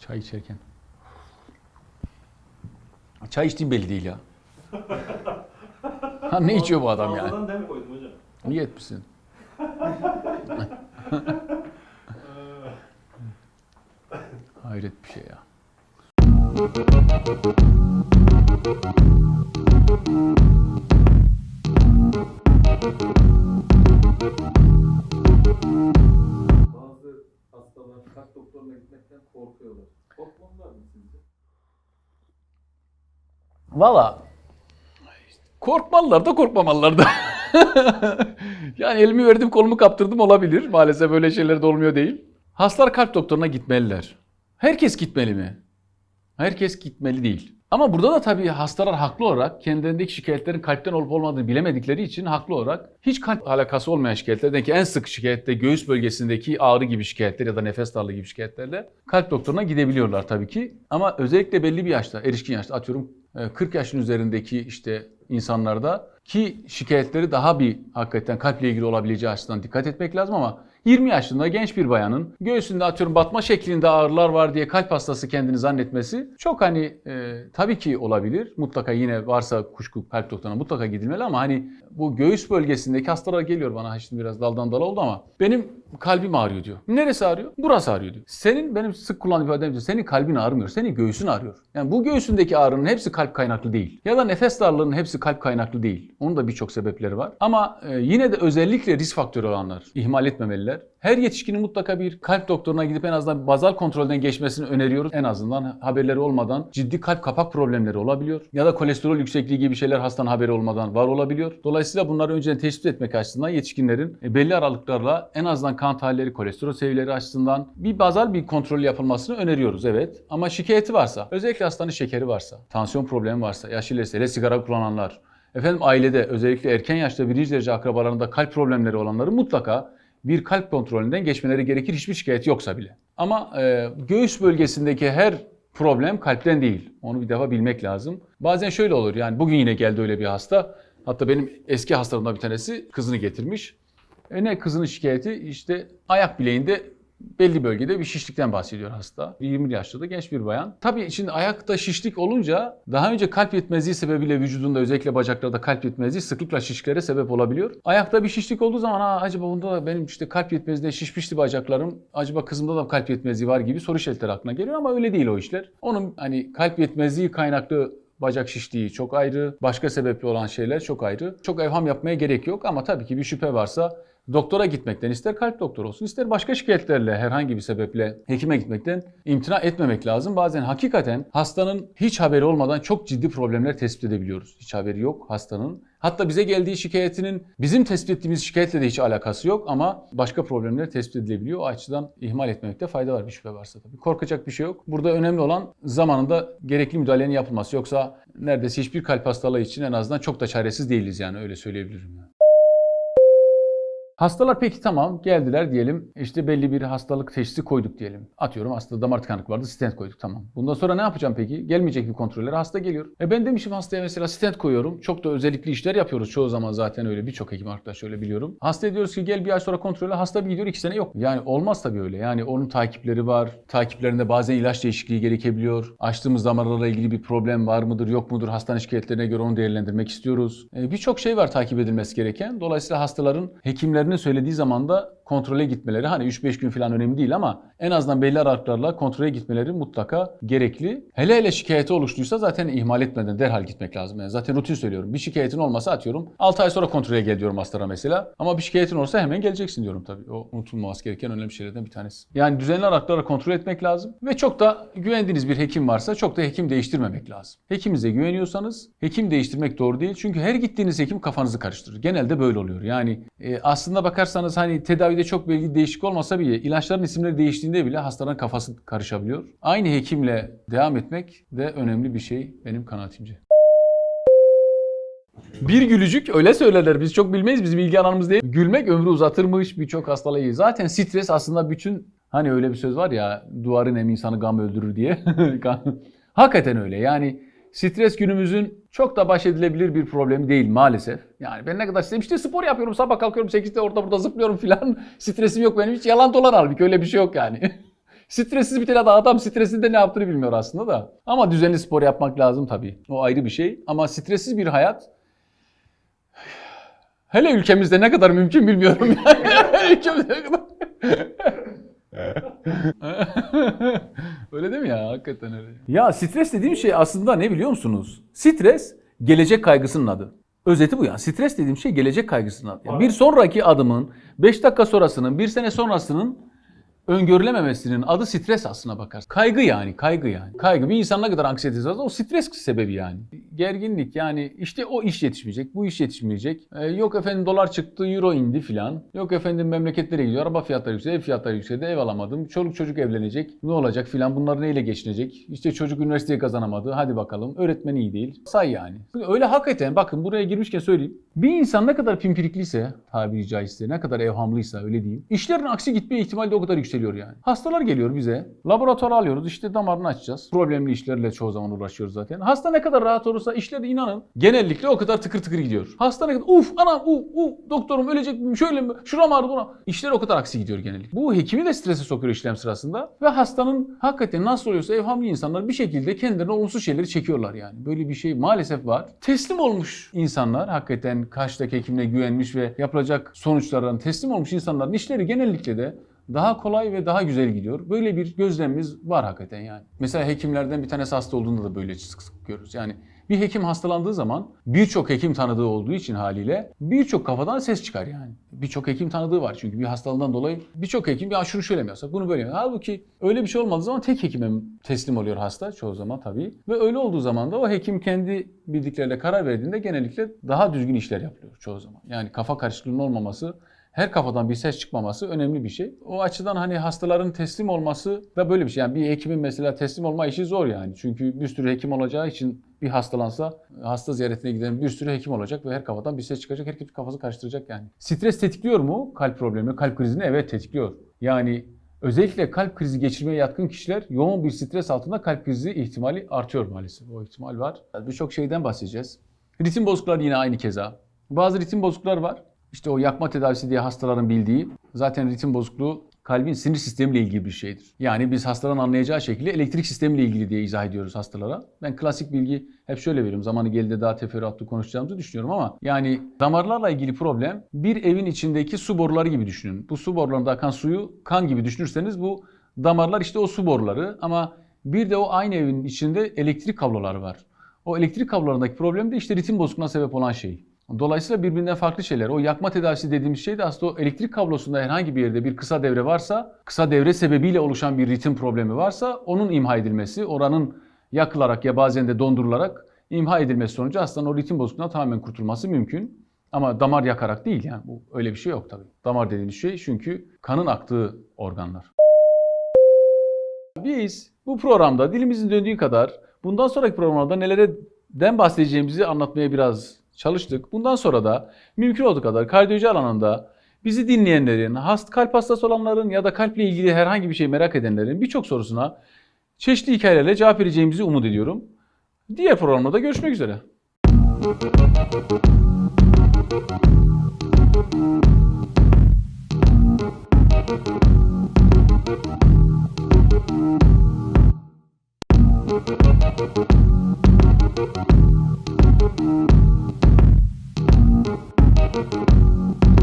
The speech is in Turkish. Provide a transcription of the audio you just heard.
Çay içerken. Çay içtiğim belli değil ya. Ha ne içiyor bu adam yani? Fazladan dem koydum hocam. Niye etmişsin? Hayret bir şey ya. Bazı hastalar kalp doktoruna gitmekten korkuyorlar. Korkmalılar mı sizce? Valla korkmalılar da korkmamalılar da. yani elimi verdim kolumu kaptırdım olabilir. Maalesef böyle şeyler de olmuyor değil. Hastalar kalp doktoruna gitmeliler. Herkes gitmeli mi? Herkes gitmeli değil. Ama burada da tabii hastalar haklı olarak kendilerindeki şikayetlerin kalpten olup olmadığını bilemedikleri için haklı olarak hiç kalp alakası olmayan şikayetlerden ki en sık şikayette göğüs bölgesindeki ağrı gibi şikayetler ya da nefes darlığı gibi şikayetlerle kalp doktoruna gidebiliyorlar tabii ki. Ama özellikle belli bir yaşta, erişkin yaşta atıyorum 40 yaşın üzerindeki işte insanlarda ki şikayetleri daha bir hakikaten kalple ilgili olabileceği açısından dikkat etmek lazım ama 20 yaşında genç bir bayanın göğsünde atıyorum batma şeklinde ağrılar var diye kalp hastası kendini zannetmesi çok hani e, tabii ki olabilir. Mutlaka yine varsa kuşku kalp doktoruna mutlaka gidilmeli ama hani bu göğüs bölgesindeki hastalar geliyor bana şimdi biraz daldan dala oldu ama benim kalbim ağrıyor diyor. Neresi ağrıyor? Burası ağrıyor diyor. Senin benim sık kullandığım ifadem. Senin kalbin ağrımıyor. Senin göğsün ağrıyor. Yani bu göğsündeki ağrının hepsi kalp kaynaklı değil. Ya da nefes darlığının hepsi kalp kaynaklı değil. Onun da birçok sebepleri var. Ama e, yine de özellikle risk faktörü olanlar ihmal etmemeliler. Her yetişkinin mutlaka bir kalp doktoruna gidip en azından bazal kontrolden geçmesini öneriyoruz. En azından haberleri olmadan ciddi kalp kapak problemleri olabiliyor. Ya da kolesterol yüksekliği gibi şeyler hastanın haberi olmadan var olabiliyor. Dolayısıyla bunları önceden tespit etmek açısından yetişkinlerin e, belli aralıklarla en azından kan tahlilleri, kolesterol seviyeleri açısından bir bazal bir kontrol yapılmasını öneriyoruz evet. Ama şikayeti varsa, özellikle hastanın şekeri varsa, tansiyon problemi varsa, yaş ilerisiyle sigara kullananlar, efendim ailede özellikle erken yaşta birinci derece akrabalarında kalp problemleri olanları mutlaka bir kalp kontrolünden geçmeleri gerekir hiçbir şikayet yoksa bile. Ama e, göğüs bölgesindeki her problem kalpten değil. Onu bir defa bilmek lazım. Bazen şöyle olur yani bugün yine geldi öyle bir hasta. Hatta benim eski hastalarımdan bir tanesi kızını getirmiş. E ne kızının şikayeti işte ayak bileğinde belli bölgede bir şişlikten bahsediyor hasta. 20 yaşlı da genç bir bayan. Tabii şimdi ayakta şişlik olunca daha önce kalp yetmezliği sebebiyle vücudunda özellikle bacaklarda kalp yetmezliği sıklıkla şişliklere sebep olabiliyor. Ayakta bir şişlik olduğu zaman acaba bunda da benim işte kalp yetmezliği şişmişti bacaklarım. Acaba kızımda da kalp yetmezliği var gibi soru işaretleri aklına geliyor ama öyle değil o işler. Onun hani kalp yetmezliği kaynaklı bacak şişliği çok ayrı, başka sebepli olan şeyler çok ayrı. Çok evham yapmaya gerek yok ama tabii ki bir şüphe varsa doktora gitmekten ister kalp doktoru olsun ister başka şikayetlerle herhangi bir sebeple hekime gitmekten imtina etmemek lazım. Bazen hakikaten hastanın hiç haberi olmadan çok ciddi problemler tespit edebiliyoruz. Hiç haberi yok hastanın. Hatta bize geldiği şikayetinin bizim tespit ettiğimiz şikayetle de hiç alakası yok ama başka problemler tespit edilebiliyor. O açıdan ihmal etmemekte fayda var bir şüphe varsa tabii. Korkacak bir şey yok. Burada önemli olan zamanında gerekli müdahalenin yapılması. Yoksa neredeyse hiçbir kalp hastalığı için en azından çok da çaresiz değiliz yani öyle söyleyebilirim. Yani. Hastalar peki tamam geldiler diyelim işte belli bir hastalık teşhisi koyduk diyelim. Atıyorum hasta damar tıkanıklığı vardı stent koyduk tamam. Bundan sonra ne yapacağım peki? Gelmeyecek bir kontrollere hasta geliyor. E ben demişim hastaya mesela stent koyuyorum. Çok da özellikli işler yapıyoruz çoğu zaman zaten öyle birçok hekim arkadaş öyle biliyorum. Hasta diyoruz ki gel bir ay sonra kontrole hasta bir gidiyor iki sene yok. Yani olmaz tabii öyle. Yani onun takipleri var. Takiplerinde bazen ilaç değişikliği gerekebiliyor. Açtığımız damarlarla ilgili bir problem var mıdır yok mudur hastane şikayetlerine göre onu değerlendirmek istiyoruz. E, birçok şey var takip edilmesi gereken. Dolayısıyla hastaların hekimlerinin söylediği zaman da kontrole gitmeleri hani 3-5 gün falan önemli değil ama en azından belli aralıklarla kontrole gitmeleri mutlaka gerekli. Hele hele şikayeti oluştuysa zaten ihmal etmeden derhal gitmek lazım. Yani zaten rutin söylüyorum. Bir şikayetin olmasa atıyorum 6 ay sonra kontrole gel diyorum hastalara mesela. Ama bir şikayetin olsa hemen geleceksin diyorum tabii. O unutulmaması gereken önemli şeylerden bir tanesi. Yani düzenli aralıklarla kontrol etmek lazım. Ve çok da güvendiğiniz bir hekim varsa çok da hekim değiştirmemek lazım. Hekimize güveniyorsanız hekim değiştirmek doğru değil. Çünkü her gittiğiniz hekim kafanızı karıştırır. Genelde böyle oluyor. Yani e, aslında bakarsanız hani tedavide çok belli değişik olmasa bile ilaçların isimleri değiştiğinde bile hastaların kafası karışabiliyor. Aynı hekimle devam etmek de önemli bir şey benim kanaatimce. Bir gülücük öyle söylerler. Biz çok bilmeyiz. Bizim ilgi alanımız değil. Gülmek ömrü uzatırmış birçok hastalığı. Zaten stres aslında bütün hani öyle bir söz var ya duvarın em insanı gam öldürür diye. Hakikaten öyle. Yani stres günümüzün çok da baş edilebilir bir problemi değil maalesef. Yani ben ne kadar isteyeyim işte spor yapıyorum sabah kalkıyorum 8'de orada burada zıplıyorum filan. Stresim yok benim hiç yalan dolan halbuki öyle bir şey yok yani. Stressiz bir tane adam stresinde ne yaptığını bilmiyor aslında da. Ama düzenli spor yapmak lazım tabii. O ayrı bir şey. Ama stressiz bir hayat hele ülkemizde ne kadar mümkün bilmiyorum yani. ülkemizde ne kadar... öyle değil mi ya? Hakikaten öyle. Ya stres dediğim şey aslında ne biliyor musunuz? Stres gelecek kaygısının adı. Özeti bu ya. Stres dediğim şey gelecek kaygısının adı. Yani bir sonraki adımın, 5 dakika sonrasının, 1 sene sonrasının öngörülememesinin adı stres aslına bakar. Kaygı yani, kaygı yani. Kaygı bir insan ne kadar anksiyetesi varsa o stres sebebi yani. Gerginlik yani işte o iş yetişmeyecek, bu iş yetişmeyecek. Ee, yok efendim dolar çıktı, euro indi filan. Yok efendim memleketlere gidiyor, araba fiyatları yükseldi, ev fiyatları yükseldi, ev alamadım. Çoluk çocuk evlenecek, ne olacak filan bunlar neyle geçinecek? İşte çocuk üniversiteyi kazanamadı, hadi bakalım. Öğretmen iyi değil. Say yani. Öyle hakikaten bakın buraya girmişken söyleyeyim. Bir insan ne kadar pimpirikliyse, tabiri caizse, ne kadar evhamlıysa öyle diyeyim. İşlerin aksi gitme ihtimali de o kadar yükseliyor yani. Hastalar geliyor bize. Laboratuvara alıyoruz. işte damarını açacağız. Problemli işlerle çoğu zaman uğraşıyoruz zaten. Hasta ne kadar rahat olursa işler de inanın genellikle o kadar tıkır tıkır gidiyor. Hasta ne kadar uf anam uf uf doktorum ölecek mi şöyle mi şuram ağrıdı buna. İşler o kadar aksi gidiyor genellikle. Bu hekimi de strese sokuyor işlem sırasında. Ve hastanın hakikaten nasıl oluyorsa evhamlı insanlar bir şekilde kendilerine olumsuz şeyleri çekiyorlar yani. Böyle bir şey maalesef var. Teslim olmuş insanlar hakikaten karşıdaki hekimine güvenmiş ve yapılacak sonuçlardan teslim olmuş insanların işleri genellikle de daha kolay ve daha güzel gidiyor. Böyle bir gözlemimiz var hakikaten yani. Mesela hekimlerden bir tanesi hasta olduğunda da böyle sık sık görürüz. Yani bir hekim hastalandığı zaman birçok hekim tanıdığı olduğu için haliyle birçok kafadan ses çıkar yani. Birçok hekim tanıdığı var çünkü bir hastalığından dolayı birçok hekim ya şunu şöyle mi yapsak bunu böyle mi? Halbuki öyle bir şey olmadığı zaman tek hekime teslim oluyor hasta çoğu zaman tabii. Ve öyle olduğu zaman da o hekim kendi bildikleriyle karar verdiğinde genellikle daha düzgün işler yapılıyor çoğu zaman. Yani kafa karışıklığının olmaması her kafadan bir ses çıkmaması önemli bir şey. O açıdan hani hastaların teslim olması da böyle bir şey. Yani bir hekimin mesela teslim olma işi zor yani. Çünkü bir sürü hekim olacağı için bir hastalansa hasta ziyaretine giden bir sürü hekim olacak ve her kafadan bir ses çıkacak. Herkes kafası karıştıracak yani. Stres tetikliyor mu kalp problemi, kalp krizini? Evet tetikliyor. Yani özellikle kalp krizi geçirmeye yatkın kişiler yoğun bir stres altında kalp krizi ihtimali artıyor maalesef. O ihtimal var. Birçok şeyden bahsedeceğiz. Ritim bozukları yine aynı keza. Bazı ritim bozukları var. İşte o yakma tedavisi diye hastaların bildiği zaten ritim bozukluğu kalbin sinir sistemiyle ilgili bir şeydir. Yani biz hastaların anlayacağı şekilde elektrik sistemiyle ilgili diye izah ediyoruz hastalara. Ben klasik bilgi hep şöyle veriyorum. Zamanı geldi daha teferruatlı konuşacağımızı düşünüyorum ama yani damarlarla ilgili problem bir evin içindeki su boruları gibi düşünün. Bu su borularında akan suyu kan gibi düşünürseniz bu damarlar işte o su boruları ama bir de o aynı evin içinde elektrik kabloları var. O elektrik kablolarındaki problem de işte ritim bozukluğuna sebep olan şey. Dolayısıyla birbirinden farklı şeyler. O yakma tedavisi dediğimiz şey de aslında o elektrik kablosunda herhangi bir yerde bir kısa devre varsa, kısa devre sebebiyle oluşan bir ritim problemi varsa onun imha edilmesi, oranın yakılarak ya bazen de dondurularak imha edilmesi sonucu hastanın o ritim bozukluğuna tamamen kurtulması mümkün. Ama damar yakarak değil yani bu öyle bir şey yok tabii. Damar dediğimiz şey çünkü kanın aktığı organlar. Biz bu programda dilimizin döndüğü kadar bundan sonraki programlarda nelerden bahsedeceğimizi anlatmaya biraz çalıştık. Bundan sonra da mümkün olduğu kadar kardiyoloji alanında bizi dinleyenlerin, hast, kalp hastası olanların ya da kalple ilgili herhangi bir şey merak edenlerin birçok sorusuna çeşitli hikayelerle cevap vereceğimizi umut ediyorum. Diğer programda görüşmek üzere. Thank you. Thank you.